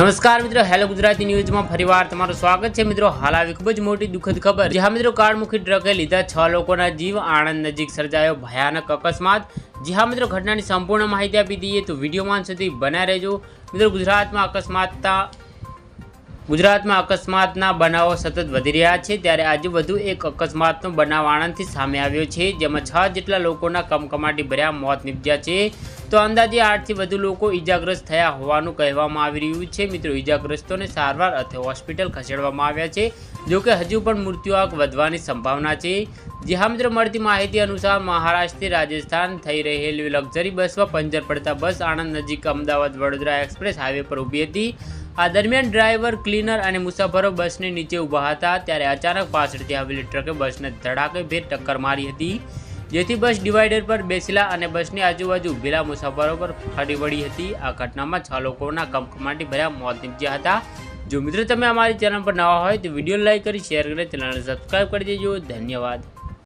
નમસ્કાર મિત્રો, હેલો ગુજરાતી ન્યૂઝમાં ફરીવાર તમારું સ્વાગત છે. મિત્રો, હાલ આવી ખૂબ જ મોટી દુઃખદ ખબર. જ્યાં મિત્રો, કાળમુખી ટ્રકે લીધા છ લોકોના જીવ, આણંદ નજીક સર્જાયો ભયાનક અકસ્માત. જી હા મિત્રો, ઘટનાની સંપૂર્ણ માહિતી આપી દઈએ તો વિડીયોમાં સુધી બના રહેજો. મિત્રો, ગુજરાતમાં અકસ્માતતા, ગુજરાતમાં અકસ્માતના બનાવો સતત વધી રહ્યા છે. ત્યારે આજે વધુ એક અકસ્માતનો બનાવ આણંદથી સામે આવ્યો છે, જેમાં છ જેટલા લોકોના કમકમાટી ભર્યા, મોત નીપજ્યા છે. તો અંદાજે આઠથી વધુ લોકો ઈજાગ્રસ્ત થયા હોવાનું કહેવામાં આવી રહ્યું છે. મિત્રો, ઈજાગ્રસ્તોને સારવાર અથવા હોસ્પિટલ ખસેડવામાં આવ્યા છે જોકે હજુ પણ મૃત્યુઆંક વધવાની સંભાવના છે. જ્યાં મિત્રો, મળતી માહિતી અનુસાર મહારાષ્ટ્રથી રાજસ્થાન થઈ રહેલી લક્ઝરી બસમાં પંચર પડતા બસ આણંદ નજીક અમદાવાદ વડોદરા એક્સપ્રેસ હાઈવે પર ઊભી હતી. આ દરમિયાન ડ્રાઈવર, ક્લીનર અને મુસાફરો બસની નીચે ઊભા હતા, ત્યારે અચાનક પાછળથી આવેલી ટ્રકે બસને ધડાકેભેર ટક્કર મારી હતી. જેથી બસ ડિવાઈડર પર બેસેલા અને બસની આજુબાજુ ભીલા મુસાફરો પર ફાટી પડી હતી. આ ઘટનામાં છ લોકોના કમકમાટી ભર્યા મોત નીપજ્યા હતા. જો મિત્રો તમે અમારી ચેનલ પર નવા હોય તો વીડિયો લાઈક કરી, શેર કરી ચેનલને સબસ્ક્રાઈબ કરી દેજો. ધન્યવાદ.